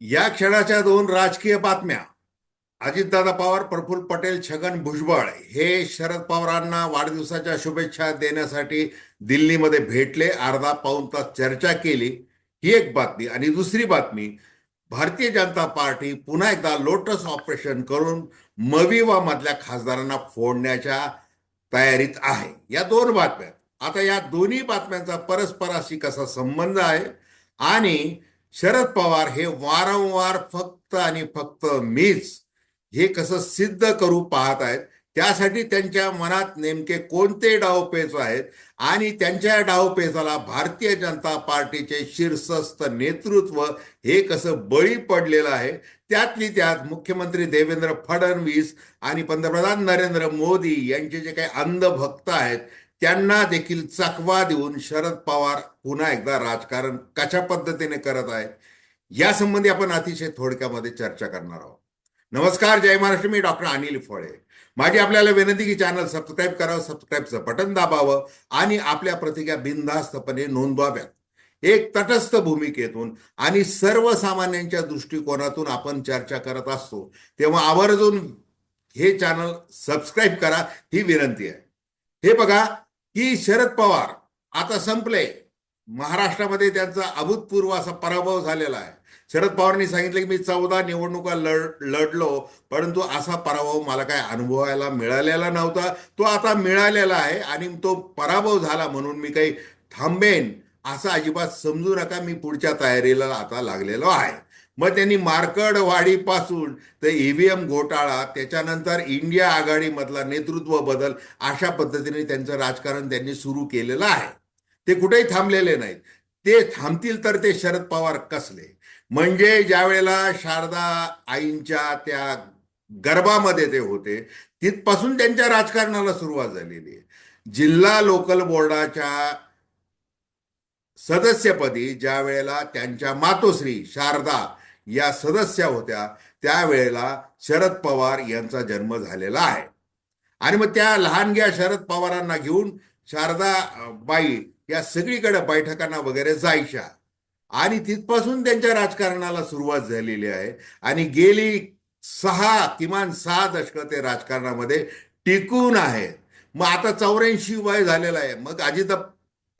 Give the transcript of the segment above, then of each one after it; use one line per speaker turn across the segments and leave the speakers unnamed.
या क्षणाच्या दोन राजकीय बातम्या. अजितदादा पवार प्रफुल्ल पटेल छगन भुजबळ हे शरद पवारांना वाढदिवसाच्या शुभेच्छा देण्यासाठी दिल्लीमध्ये भेटले. अर्धा पाऊन तास चर्चा केली. ही एक बातमी. आणि दुसरी बातमी भारतीय जनता पार्टी पुन्हा एकदा लोटस ऑपरेशन करून मविवा मधल्या खासदारांना फोडण्याच्या तयारीत आहे. या दोन बातम्या. आता या दोन्ही बातम्यांचा परस्पराशी कसा संबंध आहे आणि शरद पवार हे वारंवार फक्त आणि फक्त मीच हे कसं सिद्ध करू पाहत आहेत त्यासाठी त्यांच्या मनात नेमके कोणते डावपेच आहेत आणि त्यांच्या डावपेचाला भारतीय जनता पार्टीचे शीर्षस्थ नेतृत्व हे कसं बळी पडलेलं आहे त्यातली त्यात मुख्यमंत्री देवेंद्र फडणवीस आणि पंतप्रधान नरेंद्र मोदी यांचे जे काही अंधभक्त आहेत त्यांना देखील चकवा देऊन शरद पवार पुन्हा एकदा राजकारण कशा पद्धतीने करत आहेत या संबंधी आपण अतिशय थोडक्यामध्ये चर्चा करणार आहोत. नमस्कार जय महाराष्ट्र. मी डॉक्टर अनिल फळे. माझी आपल्याला विनंती की चॅनल सबस्क्राईब करावं सबस्क्राईबचं बटन दाबावं आणि आपल्या प्रतिज्ञा बिनधास्तपणे नोंदवाव्यात. एक तटस्थ भूमिकेतून आणि सर्वसामान्यांच्या दृष्टिकोनातून आपण चर्चा करत असतो तेव्हा आवर्जून हे चॅनल सबस्क्राईब करा ही विनंती आहे. हे बघा की शरद पवार आता संपले. महाराष्ट्रामध्ये त्यांचा अभूतपूर्व असा पराभव झालेला आहे. शरद पवारांनी सांगितलं की मी चौदा निवडणुका लढ लढलो परंतु असा पराभव मला काय अनुभवायला मिळालेला नव्हता. तो आता मिळालेला आहे आणि तो पराभव झाला म्हणून मी काही थांबेन असं अजिबात समजू नका. मी पुढच्या तयारीला आता लागलेलो आहे. मग त्यांनी मार्कडवाडीपासून तर ईव्हीएम घोटाळा त्याच्यानंतर इंडिया आघाडीमधला नेतृत्व बदल अशा पद्धतीने त्यांचं राजकारण त्यांनी सुरू केलेलं आहे. ते कुठेही थांबलेले नाहीत. ते थांबतील तर ते शरद पवार कसले? म्हणजे ज्या वेळेला शारदा आईंच्या त्या गर्भामध्ये ते होते तिथपासून त्यांच्या राजकारणाला सुरुवात झालेली आहे. जिल्हा लोकल बोर्डाच्या सदस्यपदी ज्या वेळेला त्यांच्या मातोश्री शारदा या सदस्या होत्या त्यावेळेला शरद पवार यांचा जन्म झालेला आहे. आणि मग त्या लहानग्या शरद पवारांना घेऊन शारदा बाई या सगळीकडे बैठकांना वगैरे जायच्या. आणि तिथपासून त्यांच्या राजकारणाला सुरुवात झालेली आहे. आणि गेली सहा किमान सहा दशकं ते राजकारणामध्ये टिकून आहेत मग आता चौऱ्याऐंशी वय झालेलं आहे. मग अजित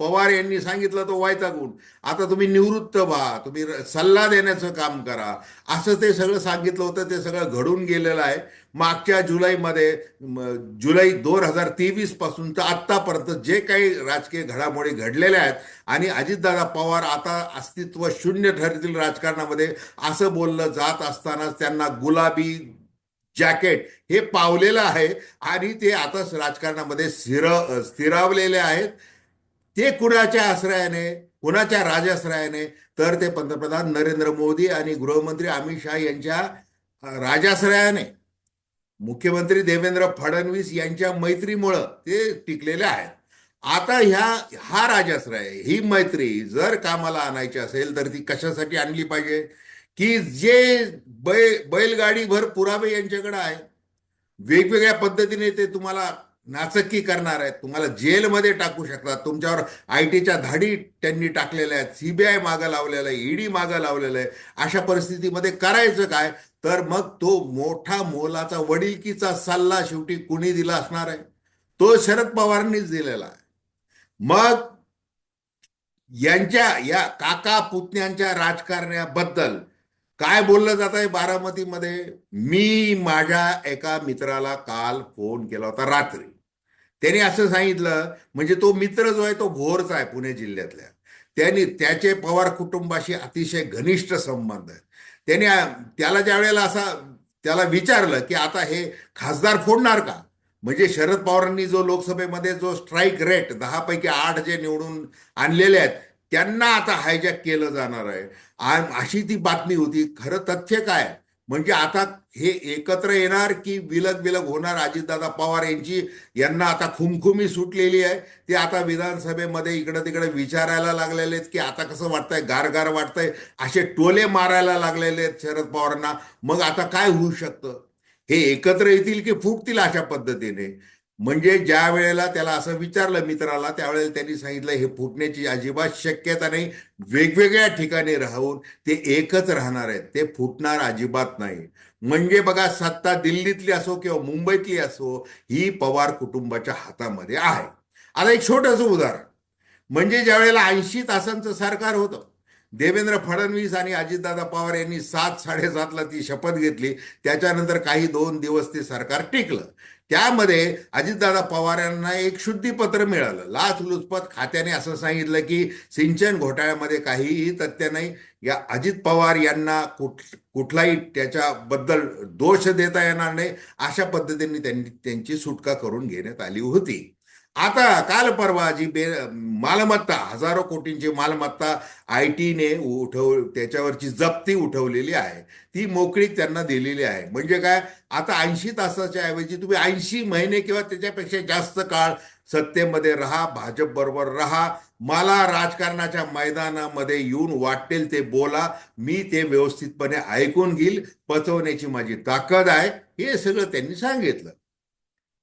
पवार यांनी सांगितलं तो गुण. आता तुम्ही निवृत्त व्हा तुम्ही सल्ला देण्याचं काम करा. असं ते सगळं सांगितलं होतं ते सगळं घडून गेलेलं आहे. मागच्या जुलैमध्ये जुलै दोन हजार तेवीसपासून तर आत्तापर्यंत जे काही राजकीय घडामोडी घडलेल्या आहेत आणि अजितदादा पवार आता अस्तित्व शून्य ठरतील राजकारणामध्ये असं बोललं जात असतानाच त्यांना गुलाबी जॅकेट हे पावलेलं आहे आणि ते आता राजकारणामध्ये स्थिर स्थिरावलेले आहेत. ते कुणाच्या आश्रयाने कुणाच्या राजाश्रयाने तर ते पंतप्रधान नरेंद्र मोदी आणि गृहमंत्री अमित शहा यांच्या राजाश्रयाने. मुख्यमंत्री देवेंद्र फडणवीस यांच्या मैत्रीमुळं ते टिकलेले आहेत. आता ह्या हा राजाश्रय ही मैत्री जर कामाला आणायची असेल तर ती कशासाठी आणली पाहिजे? की जे बै बैलगाडीभर पुरावे यांच्याकडे आहे वेगवेगळ्या पद्धतीने ते तुम्हाला नाचक्की करणार आहेत. तुम्हाला जेलमध्ये टाकू शकतात. तुमच्यावर आय टीच्या धाडी त्यांनी टाकलेल्या आहेत. सीबीआय मागं लावलेलं आहे. ईडी मागं लावलेलं आहे. अशा परिस्थितीमध्ये करायचं काय? तर मग तो मोठा मोलाचा वडिलकीचा सल्ला शेवटी कुणी दिला असणार आहे? तो शरद पवारांनीच दिलेला आहे. मग यांच्या या काका पुतण्यांच्या राजकारण्याबद्दल काय बोललं जात आहे बारामतीमध्ये? मी माझ्या एका मित्राला काल फोन केला होता रात्री. त्याने असं सांगितलं म्हणजे तो मित्र जो आहे तो भोरचा आहे पुणे जिल्ह्यातल्या. त्यांनी त्याचे पवार कुटुंबाशी अतिशय घनिष्ठ संबंध आहेत. त्याने त्याला ज्या वेळेला असा त्याला विचारलं की आता हे खासदार फोडणार का? म्हणजे शरद पवारांनी जो लोकसभेमध्ये जो स्ट्राईक रेट दहा पैकी आठ जे निवडून आणलेले आहेत त्यांना आता हायजॅक केलं जाणार आहे. अशी ती बातमी होती. खरं तथ्य काय? म्हणजे आता हे एकत्र येणार की विलग विलग होणार? अजितदादा पवार यांची यांना आता खुमखुमी सुटलेली आहे. ते आता विधानसभेमध्ये इकडं तिकडे विचारायला लागलेले आहेत की आता कसं वाटतंय? गारगार वाटतंय. असे टोले मारायला लागलेले आहेत शरद पवारांना. मग आता काय होऊ शकतं? हे एकत्र येतील की फुटतील अशा पद्धतीने? म्हणजे ज्या वेळेला त्याला असं विचारलं मित्राला त्यावेळेला त्यांनी सांगितलं हे फुटण्याची अजिबात शक्यता नाही. वेगवेगळ्या ठिकाणी राहून ते एकच राहणार आहेत. ते फुटणार अजिबात नाही. म्हणजे बघा सत्ता दिल्लीतली असो किंवा मुंबईतली असो ही पवार कुटुंबाच्या हातामध्ये आहे. आता एक छोटंसं उदाहरण. म्हणजे ज्या वेळेला ऐंशी तासांचं सरकार होतं देवेंद्र फडणवीस आणि अजितदादा पवार यांनी सात साडेसातला ती शपथ घेतली. त्याच्यानंतर काही दोन दिवस ते सरकार टिकलं. त्यामध्ये अजितदादा पवार यांना एक शुद्धीपत्र मिळालं. लाचलुचपत खात्याने असं सांगितलं की सिंचन घोटाळ्यामध्ये काहीही तथ्य नाही. या अजित पवार यांना कुठ कुठलाही त्याच्याबद्दल दोष देता येणार नाही. अशा पद्धतीने त्यांनी त्यांची सुटका करून घेण्यात आली होती. आता काल परवा जी बे मालमत्ता हजारो कोटींची मालमत्ता आय टीने उठव त्याच्यावरची जप्ती उठवलेली आहे. ती मोकळीक त्यांना दिलेली आहे. म्हणजे काय? आता ऐंशी तासाच्या ऐवजी तुम्ही ऐंशी महिने किंवा त्याच्यापेक्षा जास्त काळ सत्तेमध्ये राहा भाजप बरोबर राहा. मला राजकारणाच्या मैदानामध्ये येऊन वाटेल ते बोला. मी ते व्यवस्थितपणे ऐकून घेईल. पचवण्याची माझी ताकद आहे. हे सगळं त्यांनी सांगितलं.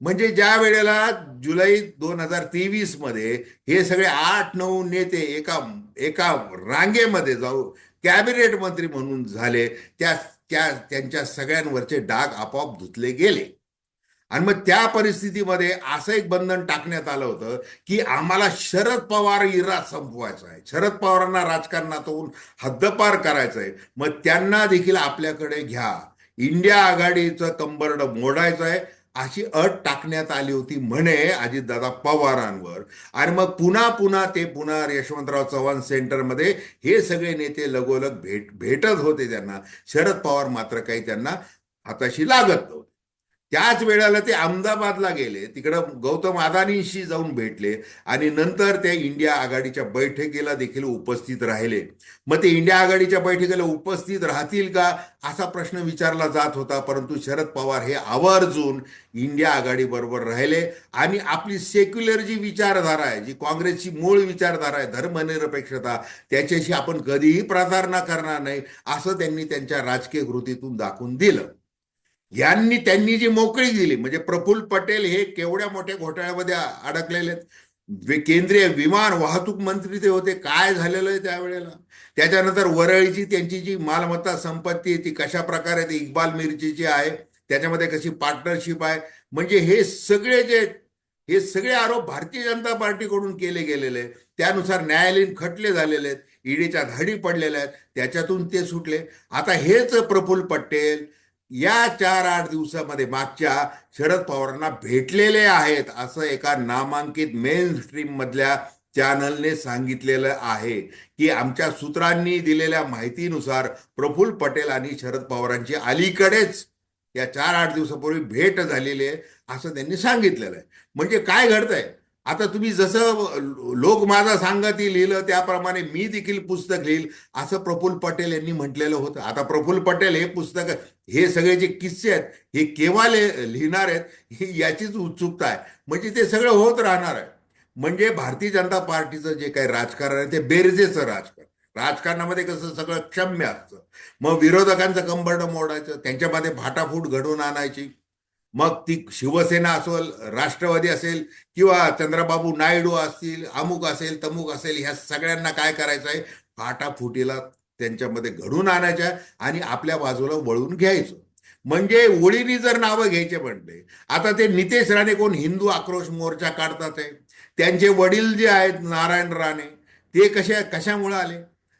म्हणजे ज्या वेळेला जुलै दोन हजार तेवीसमध्ये हे सगळे आठ नऊ नेते एका एका रांगेमध्ये जाऊ कॅबिनेट मंत्री म्हणून झाले त्या त्या त्यांच्या सगळ्यांवरचे डाग आपोआप धुतले गेले. आणि मग त्या परिस्थितीमध्ये असं एक बंधन टाकण्यात आलं होतं की आम्हाला शरद पवार इरा संपवायचा आहे. शरद पवारांना राजकारणातून हद्दपार करायचं आहे. मग त्यांना देखील आपल्याकडे घ्या. इंडिया आघाडीचं कंबरड मोडायचं आहे. अशी अट टाकण्यात आली होती म्हणे अजितदादा पवारांवर. आणि मग पुन्हा पुन्हा ते पुन्हा यशवंतराव चव्हाण सेंटरमध्ये हे सगळे नेते लगोलग भेट भेटत होते त्यांना. शरद पवार मात्र काही त्यांना हाताशी लागत नव्हते. त्याच वेळेला ते अहमदाबादला गेले. तिकडं गौतम अदानींशी जाऊन भेटले आणि नंतर ते इंडिया आघाडीच्या बैठकीला देखील उपस्थित राहिले. मग ते इंडिया आघाडीच्या बैठकीला उपस्थित राहतील का? असा प्रश्न विचारला जात होता. परंतु शरद पवार हे आवर्जून इंडिया आघाडीबरोबर राहिले आणि आपली सेक्युलर जी विचारधारा आहे जी काँग्रेसची मूळ विचारधारा आहे धर्मनिरपेक्षता त्याच्याशी आपण कधीही प्रसारणा करणार नाही असं त्यांनी त्यांच्या राजकीय कृतीतून दाखवून दिलं. यांनी त्यांनी जी मोकळी दिली म्हणजे प्रफुल्ल पटेल हे केवढ्या मोठ्या घोटाळ्यामध्ये अडकलेले आहेत. केंद्रीय विमान वाहतूक मंत्री ते होते काय झालेलं आहे त्यावेळेला? त्याच्यानंतर वरळीची त्यांची जी मालमत्ता संपत्ती आहे ती कशा प्रकारे ती इक्बाल मिरचीची आहे त्याच्यामध्ये कशी पार्टनरशिप आहे? म्हणजे हे सगळे जे हे सगळे आरोप भारतीय जनता पार्टीकडून केले गेलेले त्यानुसार न्यायालयीन खटले झालेले आहेत ईडीच्या धाडी पडलेल्या आहेत त्याच्यातून ते सुटले. आता हेच प्रफुल्ल पटेल या चार आठ दिवसामध्ये मागच्या शरद पवारांना भेटलेले आहेत असं एका नामांकित मेन स्ट्रीम मधल्या चॅनलने सांगितलेलं आहे की आमच्या सूत्रांनी दिलेल्या माहितीनुसार प्रफुल्ल पटेल आणि शरद पवारांची अलीकडेच या चार आठ दिवसापूर्वी भेट झालेली आहे असं त्यांनी सांगितलेलं आहे. म्हणजे काय घडतंय? आता तुम्ही जसं लोक माझा सांगती लिहिलं त्याप्रमाणे मी देखील पुस्तक लिहिल असं प्रफुल्ल पटेल यांनी म्हटलेलं होतं. आता प्रफुल्ल पटेल हे पुस्तक हे सगळे जे किस्से आहेत हे केव्हा लिहिणार आहेत याचीच उत्सुकता आहे. म्हणजे ते सगळं होत राहणार आहे. म्हणजे भारतीय जनता पार्टीचं जे काही राजकारण आहे ते बेरजेचं राजकारण. राजकारणामध्ये कसं सगळं क्षम्य असतं. मग विरोधकांचं कंबरडं मोडायचं त्यांच्यामध्ये भाटाफूट घडवून आणायची. मग ती शिवसेना असेल राष्ट्रवादी असेल किंवा चंद्रबाबू नायडू असतील अमुक असेल तमुक असेल ह्या सगळ्यांना काय करायचं आहे? फाटाफुटीला त्यांच्यामध्ये घडून आणायच्या आणि आपल्या बाजूला वळून घ्यायचं. म्हणजे ओळीनी जर नावं घ्यायचे म्हणते आता ते नितेश राणे कोण हिंदू आक्रोश मोर्चा काढतात आहे. त्यांचे वडील जे आहेत नारायण राणे ते कशा कशामुळे आले?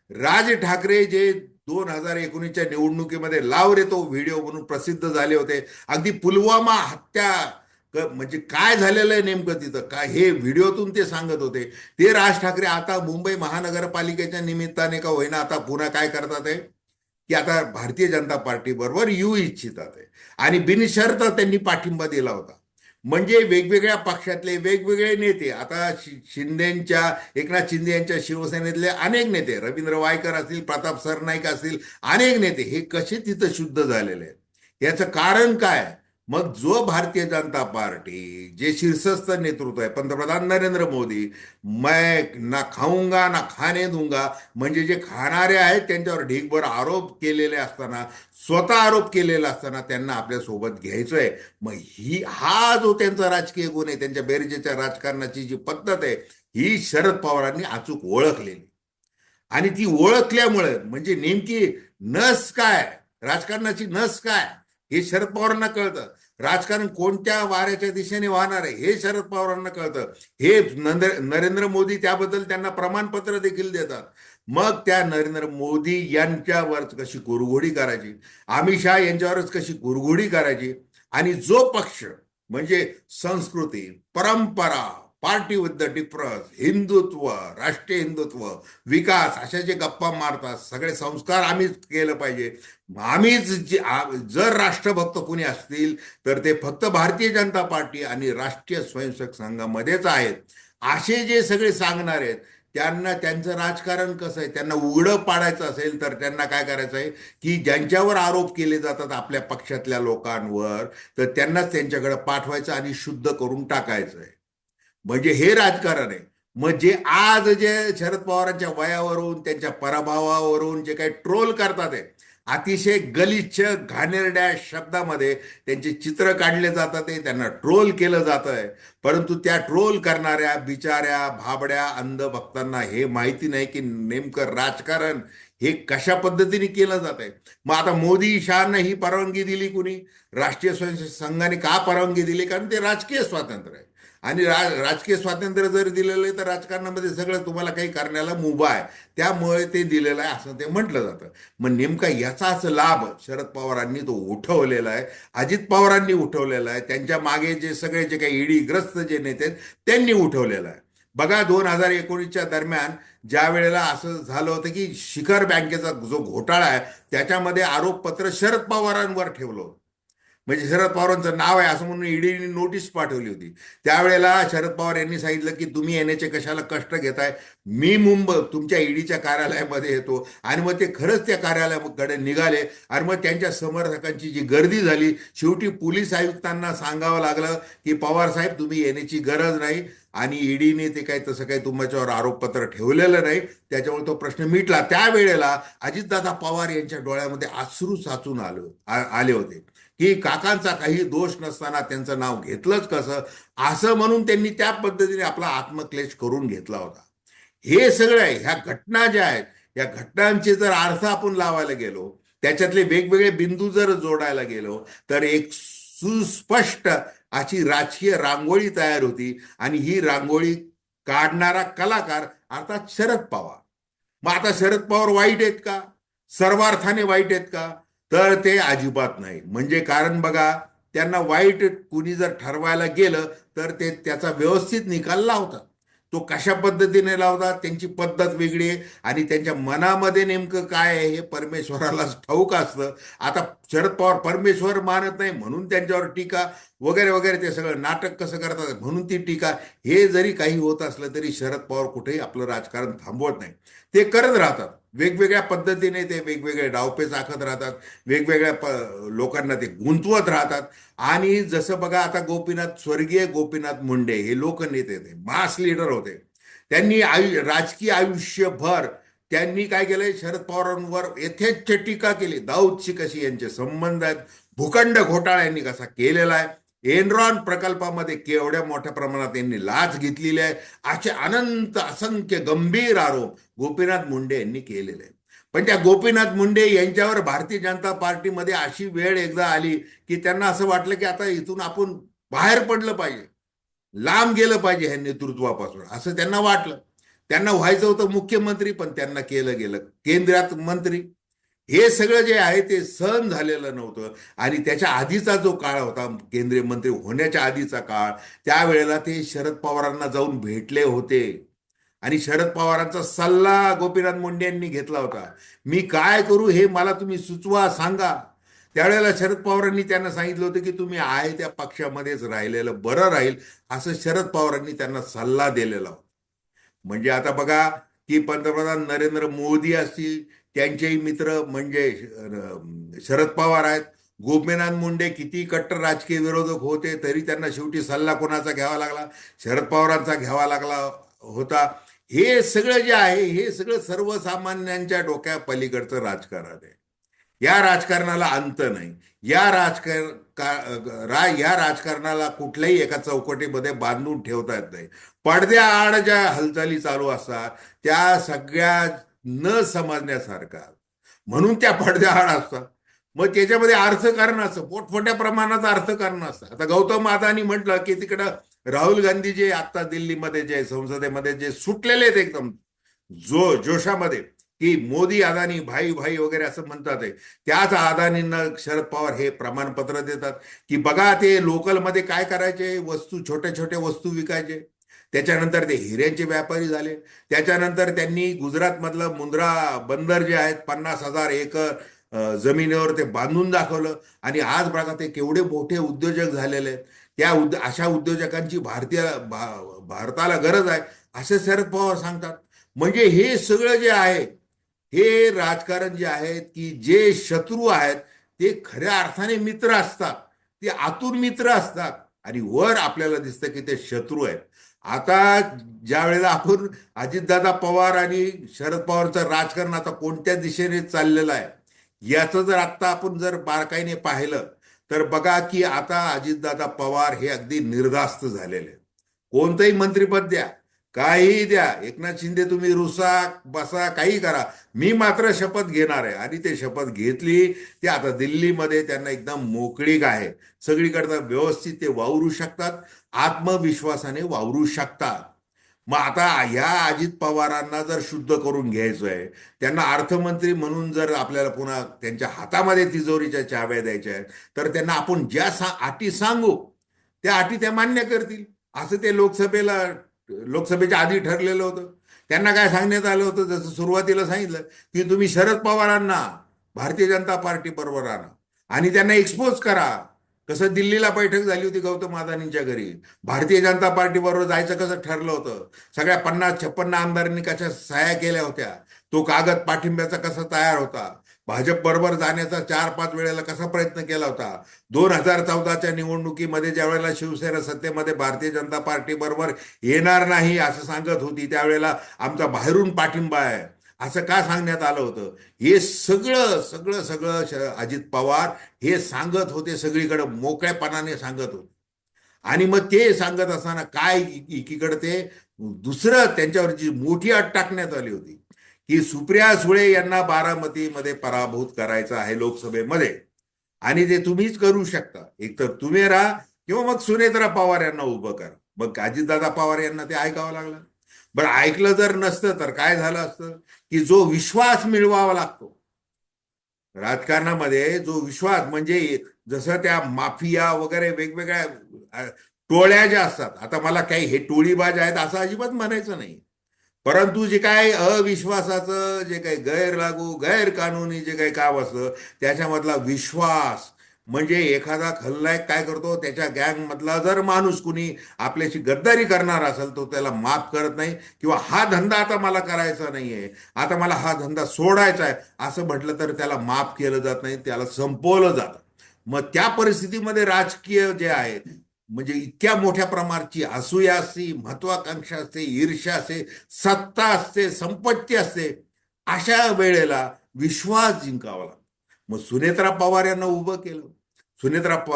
राज ठाकरे जे दोन हजार एकोणीसच्या निवडणुकीमध्ये लाव रे तो व्हिडिओ म्हणून प्रसिद्ध झाले होते. अगदी पुलवामा हत्या म्हणजे काय झालेलं आहे नेमकं तिथं? काय हे व्हिडिओतून ते सांगत होते. ते राज ठाकरे आता मुंबई महानगरपालिकेच्या निमित्ताने का होईना आता पुन्हा काय करतात आहे की आता भारतीय जनता पार्टी बरोबर येऊ इच्छितात आहे आणि बिनशर्त त्यांनी पाठिंबा दिला होता. म्हणजे वेगवेगळ्या पक्षातले वेगवेगळे नेते. आता शिंदेच्या एकनाथ शिंदे यांच्या शिवसेनेतले अनेक नेते. रवींद्र वायकर असतील प्रताप सरनाईक असतील अनेक नेते. हे कसे तिथं शुद्ध झालेले आहेत? याचं कारण काय? मग जो भारतीय जनता पार्टी जे शीर्षस्थ नेतृत्व आहे पंतप्रधान नरेंद्र मोदी मैं ना खाऊंगा ना खाणे दूंगा म्हणजे जे खाणारे आहेत त्यांच्यावर ढीकभर आरोप केलेले असताना स्वतः आरोप केलेला असताना त्यांना आपल्यासोबत आहे मग ही हा जो त्यांचा राजकीय गुण आहे त्यांच्या बेरजेच्या राजकारणाची जी पद्धत आहे ही शरद पवारांनी अचूक ओळखलेली. आणि ती ओळखल्यामुळे म्हणजे नेमकी नस काय? राजकारणाची नस काय? हे शरद पवारांना कळतं. राजकारण कोणत्या वाऱ्याच्या दिशेने वाहणार आहे हे शरद पवारांना कळतं. हे नंद- नरेंद्र मोदी त्याबद्दल त्यांना प्रमाणपत्र देखील देतात. मग त्या नरेंद्र मोदी यांच्यावर कशी कुरघोडी करायची? अमित शहा यांच्यावरच कशी कुरघोडी करायची? आणि जो पक्ष म्हणजे संस्कृती परंपरा party with the difference Hindutva राष्ट्रीय हिंदुत्व विकास अशा जे गप्पा मारतात सगळे संस्कार आम्हीच केलं पाहिजे. आम्हीच जर राष्ट्रभक्त कुणी असतील तर ते फक्त भारतीय जनता पार्टी आणि राष्ट्रीय स्वयंसेवक संघामध्येच आहेत. असे जे सगळे सांगणार आहेत त्यांना त्यांचं राजकारण कसं आहे? त्यांना उघडं पाडायचं असेल तर त्यांना काय करायचं आहे? की ज्यांच्यावर आरोप केले जातात आपल्या पक्षातल्या लोकांवर तर त्यांनाच त्यांच्याकडे पाठवायचं आणि शुद्ध करून टाकायचं आहे. म्हणजे हे राजकारण आहे. मग जे आज जे शरद पवारांच्या वयावरून त्यांच्या पराभवावरून जे काही ट्रोल करतात आहे अतिशय गलिच्छ घाणेरड्या शब्दामध्ये त्यांचे चित्र काढले जातात आहे त्यांना ट्रोल केलं जात आहे परंतु त्या ट्रोल करणाऱ्या बिचाऱ्या भाबड्या अंध भक्तांना हे माहिती नाही की नेमकं राजकारण हे कशा पद्धतीने केलं जात आहे. मग आता मोदी शहानं ही परवानगी दिली कुणी? राष्ट्रीय स्वयंसेवक संघाने का परवानगी दिली? कारण ते राजकीय स्वातंत्र्य आहे. आणि राजकीय स्वातंत्र्य जर दिलेलं आहे तर राजकारणामध्ये सगळं तुम्हाला काही करण्याला मुभा आहे. त्यामुळे ते दिलेलं आहे असं ते म्हटलं जातं. मग नेमका याचाच लाभ शरद पवारांनी तो उठवलेला आहे. अजित पवारांनी उठवलेला आहे. त्यांच्या मागे जे सगळे जे काही ईडीग्रस्त जे नेते आहेत, त्यांनी उठवलेला आहे. बघा दोन हजार एकोणीसच्या दरम्यान ज्या वेळेला असं झालं होतं की शिखर बँकेचा जो घोटाळा आहे त्याच्यामध्ये आरोपपत्र शरद पवारांवर ठेवलं होतं. म्हणजे शरद पवारांचं नाव आहे असं म्हणून ईडीने नोटीस पाठवली होती. त्यावेळेला शरद पवार यांनी सांगितलं की तुम्ही येण्याचे कशाला कष्ट घेताय? मी मुंबई तुमच्या ईडीच्या कार्यालयामध्ये येतो आणि मग ते खरंच त्या कार्यालयाकडे निघाले आणि मग त्यांच्या समर्थकांची जी गर्दी झाली शेवटी पोलीस आयुक्तांना सांगावं लागलं की पवार साहेब तुम्ही येण्याची गरज नाही आणि ईडीने ते काही तसं काही तुमच्यावर आरोपपत्र ठेवलेलं नाही. त्याच्यामुळे तो प्रश्न मिटला. त्यावेळेला अजितदादा पवार यांच्या डोळ्यामध्ये अश्रू साचून आलो आले होते. की काकांचा काही दोष नसताना त्यांचं नाव घेतलंच कसं? असं म्हणून त्यांनी त्या पद्धतीने आपला आत्मक्लेश करून घेतला होता. हे सगळं आहे ह्या घटना ज्या आहेत या घटनांचे जर अर्थ आपण लावायला गेलो त्याच्यातले वेगवेगळे बिंदू जर जोडायला गेलो तर एक सुस्पष्ट अशी राजकीय रांगोळी तयार होती आणि ही रांगोळी काढणारा कलाकार अर्थात शरद पवार. मग आता शरद पवार वाईट आहेत का? सर्वार्थाने वाईट आहेत का? तर ते अजिबात नाही. म्हणजे कारण बघा त्यांना वाईट कुणी जर ठरवायला गेलं तर ते त्याचा व्यवस्थित निकाल लावतात. तो कशा पद्धतीने लावतात त्यांची पद्धत वेगळी आहे. आणि त्यांच्या मनामध्ये नेमकं काय आहे हे परमेश्वरालाच ठाऊक असतं. आता शरद पवार परमेश्वर मानत नाही म्हणून त्यांच्यावर टीका वगैरे वगैरे ते सगळं नाटक कसं करतात म्हणून ती टीका. हे जरी काही होत असलं तरी शरद पवार कुठेही आपलं राजकारण थांबवत नाही. ते करत राहतात. वेगवेगळ्या पद्धतीने ते वेगवेगळे डावपेच आखत राहतात वेगवेगळ्या प लोकांना ते गुंतवत राहतात. आणि जसं बघा आता गोपीनाथ स्वर्गीय गोपीनाथ मुंडे हे लोकनेते ते मास लीडर होते. त्यांनी आयु राजकीय आयुष्यभर त्यांनी काय केलंय? शरद पवारांवर यथेच्छ टीका केली. दाऊदशी कशी यांचे संबंध आहेत? भूखंड घोटाळा यांनी कसा केलेला आहे? एनरॉन प्रकल्पामध्ये केवढ्या मोठ्या प्रमाणात यांनी लाच घेतलेली आहे. असे अनंत असंख्य गंभीर आरोप गोपीनाथ मुंडे यांनी केलेले आहेत. पण त्या गोपीनाथ मुंडे यांच्यावर भारतीय जनता पार्टीमध्ये अशी वेळ एकदा आली की त्यांना असं वाटलं की आता इथून आपण बाहेर पडलं पाहिजे. लांब गेलं पाहिजे ह्या नेतृत्वापासून. असं त्यांना वाटलं. त्यांना व्हायचं होतं मुख्यमंत्री पण त्यांना केलं गेलं. केंद्रात मंत्री हे सगळं जे आहे ते सहन झालेलं नव्हतं. आणि त्याच्या आधीचा जो काळ होता केंद्रीय मंत्री होण्याच्या आधीचा काळ त्यावेळेला ते शरद पवारांना जाऊन भेटले होते. आणि शरद पवारांचा सल्ला गोपीनाथ मुंडे यांनी घेतला होता. मी काय करू हे मला तुम्ही सुचवा सांगा. त्यावेळेला शरद पवारांनी त्यांना सांगितलं होतं की तुम्ही आहे त्या पक्षामध्येच राहिलेलं बरं राहील असं शरद पवारांनी त्यांना सल्ला दिलेला होता. म्हणजे आता बघा की पंतप्रधान नरेंद्र मोदी असतील त्यांचेही मित्र म्हणजे शरद पवार आहेत. गोपीनाथ मुंडे किती कट्टर राजकीय विरोधक होते तरी त्यांना शेवटी सल्ला कोणाचा घ्यावा लागला? शरद पवारांचा घ्यावा लागला होता. हे सगळं जे आहे हे सगळं सर्वसामान्यांच्या डोक्या पलीकडचं राजकारण आहे. या राजकारणाला अंत नाही. या राजकार का- रा या राजकारणाला कुठल्याही एका चौकटीमध्ये बांधून ठेवता येत नाही. पडद्याआड ज्या हालचाली चालू असतात त्या सगळ्या न समजण्यासारखा. म्हणून त्या पडद्याआड असतात. मग त्याच्यामध्ये अर्थकारण असतं. पोटफोट्या प्रमाणात अर्थकारण असतं. आता गौतम आदानी म्हटलं की तिकडं राहुल गांधी जे आता दिल्लीमध्ये जे संसदेमध्ये जे सुटलेले आहेत एकदम जो जोशामध्ये की मोदी अदानी भाई भाई वगैरे असं म्हणतात आहे. त्याच अदानींना शरद पवार हे प्रमाणपत्र देतात की बघा ते लोकलमध्ये काय करायचे? वस्तू छोट्या छोट्या वस्तू विकायचे. त्याच्यानंतर ते हिऱ्यांचे व्यापारी झाले. त्याच्यानंतर त्यांनी गुजरातमधलं मुंद्रा बंदर जे आहेत पन्नास हजार एकर जमिनीवर ते बांधून दाखवलं. आणि आज बघा ते केवढे मोठे उद्योजक झालेले आहेत. त्या उद अशा उद्योजकांची भारतीय भा- भारताला गरज आहे असे शरद पवार सांगतात. म्हणजे हे सगळं जे आहे हे राजकारण जे आहेत की जे शत्रू आहेत ते खऱ्या अर्थाने मित्र असतात. ते आतून मित्र असतात. आणि वर आपल्याला दिसतं की ते शत्रू आहेत. आता ज्या वेळेला आपण अजितदादा पवार आणि शरद पवारचं राजकारण आता कोणत्या दिशेने चाललेलं आहे याचं जर आत्ता आपण जर बारकाईने पाहिलं तर बघा की आता अजितदादा पवार हे अगदी निर्धास्त झालेले कोणतंही मंत्रिपद द्या काही द्या एकनाथ शिंदे तुम्ही रुसा बसा काही करा. मी मात्र शपथ घेणार आहे आणि ते शपथ घेतली ते आता दिल्लीमध्ये त्यांना एकदम मोकळीक आहे. सगळीकडनं व्यवस्थित ते वावरू शकतात. आत्मविश्वासाने वावरू शकतात. मग आता ह्या अजित पवारांना जर शुद्ध करून घ्यायचं आहे त्यांना अर्थमंत्री म्हणून जर आपल्याला पुन्हा त्यांच्या हातामध्ये तिजोरीच्या चाव्या द्यायच्या आहेत तर त्यांना आपण ज्या सा अटी सांगू त्या अटी त्या मान्य करतील. असं ते लोकसभेला लोकसभेच्या आधी ठरलेलं होतं. त्यांना काय सांगण्यात आलं होतं? जसं सुरुवातीला सांगितलं की तुम्ही शरद पवारांना भारतीय जनता पार्टी बरोबर आणा आणि त्यांना एक्सपोज करा. कसं दिल्लीला बैठक झाली होती गौतम अदानींच्या घरी. भारतीय जनता पार्टी बरोबर जायचं कसं ठरलं होतं? सगळ्या पन्नास छप्पन्न आमदारांनी कशा सह्या केल्या होत्या? तो कागद पाठिंब्याचा कसा तयार होता? भाजप बरोबर जाण्याचा चार पाच वेळेला कसा प्रयत्न केला होता? दोन हजार चौदाच्या निवडणुकीमध्ये ज्या वेळेला शिवसेना सत्तेमध्ये भारतीय जनता पार्टी बरोबर येणार नाही असं सांगत होती त्यावेळेला आमचा बाहेरून पाठिंबा आहे. असं का सांगण्यात आलं होतं? हे सगळं सगळं सगळं अजित पवार हे सांगत होते सगळीकडे मोकळ्यापणाने सांगत होते. आणि मग ते सांगत असताना काय एकीकडे ते दुसरं त्यांच्यावर जी मोठी अट टाकण्यात आली होती की सुप्रिया सुळे यांना बारामतीमध्ये पराभूत करायचं आहे लोकसभेमध्ये. आणि ते तुम्हीच करू शकता. एकतर तुम्ही राहा किंवा मग सुनेत्रा पवार यांना उभं करा. मग अजितदादा पवार यांना ते ऐकावं लागलं. बरं ऐकलं जर नसतं तर काय झालं असतं? की जो विश्वास मिळवावा लागतो. राजकारणामध्ये जो विश्वास म्हणजे जसं त्या माफिया वगैरे वेगवेगळ्या टोळ्या ज्या असतात आता मला काही हे टोळीबाज आहेत असं अजिबात म्हणायचं नाही. परंतु जे काय अविश्वासाचं जे काही गैर लागू जे काही काम असतं त्याच्यामधला विश्वास म्हणजे एखादा खलनायक काय करतो त्याच्या गँगमधला जर माणूस कुणी आपल्याशी गद्दारी करणार असेल तो त्याला माफ करत नाही किंवा हा धंदा आता मला करायचा नाहीये आता मला हा धंदा सोडायचा आहे असं म्हटलं तर त्याला माफ केलं जात नाही त्याला संपवलं जातं. मग त्या परिस्थितीमध्ये राजकीय जे आहे म्हणजे इतक्या मोठ्या प्रमाणाची असूया असते महत्वाकांक्षा असते ईर्ष्या असते सत्ता असते संपत्ती असते अशा वेळेला विश्वास जिंकावा लागतो. मग सुनेत्रा पवार यांना उभं केलं. सुनेत्रा प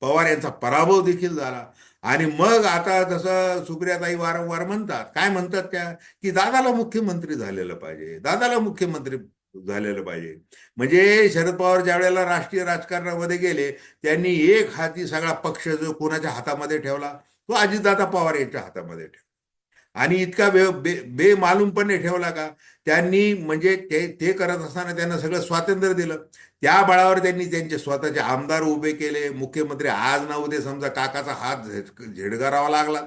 पवार यांचा पराभव देखील झाला. आणि मग आता जसं सुप्रियाताई वारंवार म्हणतात काय म्हणतात त्या? की दादाला मुख्यमंत्री झालेलं पाहिजे. दादाला मुख्यमंत्री झालेलं पाहिजे. म्हणजे शरद पवार ज्या वेळेला राष्ट्रीय राजकारणामध्ये गेले त्यांनी एक हाती सगळा पक्ष जो कोणाच्या हातामध्ये ठेवला तो अजितदादा पवार यांच्या हातामध्ये ठेवला. आणि इतका बे बे बेमालूमपणे ठेवला का? त्यांनी म्हणजे ते ते करत असताना त्यांना सगळं स्वातंत्र्य दिलं. त्या बळावर त्यांनी त्यांचे स्वतःचे आमदार उभे केले. मुख्यमंत्री आज ना उद्या समजा काकाचा हात झेडगारावा लागला.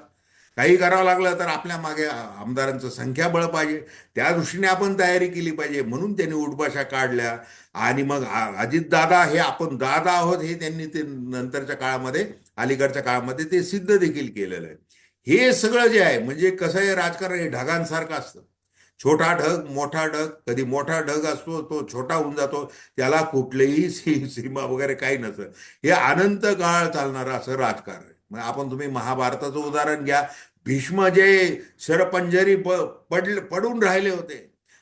काही करावं लागलं तर आपल्या मागे आमदारांचं संख्याबळ पाहिजे. त्या दृष्टीने आपण तयारी केली पाहिजे. म्हणून त्यांनी उठभाषा काढल्या. आणि मग अजितदादा हे आपण दादा आहोत हे त्यांनी ते नंतरच्या काळामध्ये अलीकडच्या काळामध्ये ते सिद्ध देखील केलेलं आहे. हे सगळं जे आहे म्हणजे कसं आहे राजकारण हे ढगांसारखं असतं. छोटा ढग मोठा ढग कधी मोठा ढग असतो तो छोटा होऊन जातो त्याला कुठलीही सी सीमा वगैरे काही नसतं. हे अनंत काळ चालणारं असं राजकारण मग आपण तुम्ही महाभारताचं उदाहरण घ्या. भीष्म जे शरपंजरी प पडले पडून राहिले होते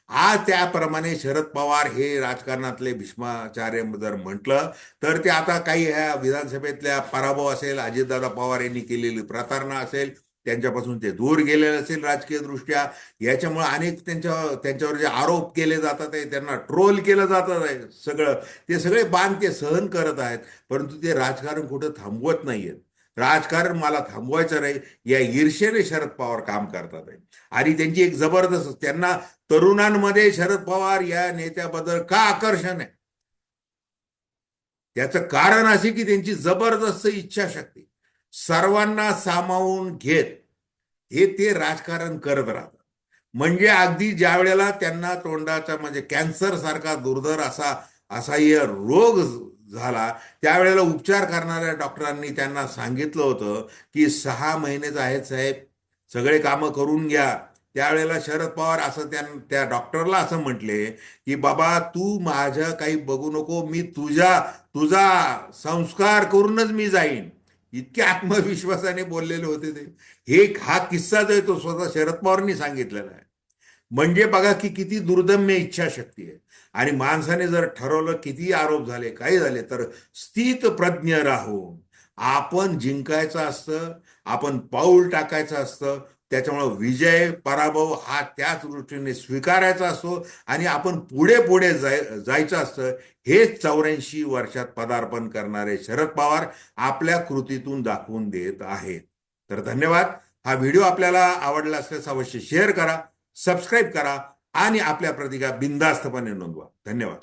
आज त्याप्रमाणे शरद पवार हे राजकारणातले भीष्माचार्य जर म्हटलं तर ते आता काही ह्या विधानसभेतल्या पराभव असेल अजितदादा पवार यांनी केलेली प्रतारणा असेल त्यांच्यापासून ते दूर गेलेले असेल राजकीय दृष्ट्या याच्यामुळे अनेक त्यांच्या त्यांच्यावर जे आरोप केले जातात आहे त्यांना ट्रोल केलं जातात आहे सगळं. ते सगळे बांध ते सहन करत आहेत परंतु ते राजकारण कुठं थांबवत नाहीयेत. राजकारण मला थांबवायचं नाही या ईर्षेने शरद पवार काम करतात आहे. आणि त्यांची एक जबरदस्त त्यांना तरुणांमध्ये शरद पवार या नेत्याबद्दल का आकर्षण आहे? त्याचं कारण असे की त्यांची जबरदस्त इच्छाशक्ती. सर्वांना सामावून घेत हे ते राजकारण करत राहतात. म्हणजे अगदी ज्या वेळेला त्यांना तोंडाचा म्हणजे कॅन्सर सारखा दुर्धर असा असह्य रोग झाला त्यावेळेला उपचार करणाऱ्या डॉक्टरांनी त्यांना सांगितलं होतं की सहा महिनेच आहेत साहेब सगळे कामं करून घ्या. त्यावेळेला शरद पवार असं त्या त्या डॉक्टरला असं म्हटले की बाबा तू माझं काही बघू नको मी तुझ्या तुझा संस्कार करूनच मी जाईन. इतक्या आत्मविश्वासाने बोललेले होते ते. हे हा किस्सा जो तो स्वतः शरद पवारांनी सांगितलेला आहे. म्हणजे बघा की किती दुर्दम्य इच्छाशक्ती आहे. आणि माणसाने जर ठरवलं किती आरोप झाले काही झाले तर स्थित प्रज्ञ राहून आपण जिंकायचं असतं आपण पाऊल टाकायचं असतं त्याच्यामुळं विजय पराभव हा त्याच दृष्टीने स्वीकारायचा असतो आणि आपण पुढे पुढे जाय जायचं असतं हेच चौऱ्याऐंशी वर्षात पदार्पण करणारे शरद पवार आपल्या कृतीतून दाखवून देत आहेत. तर धन्यवाद. हा व्हिडिओ आपल्याला आवडला असल्यास अवश्य शेअर करा सबस्क्राईब करा आणि आपल्या प्रतिका बिंदास्तपणे नोंदवा. धन्यवाद.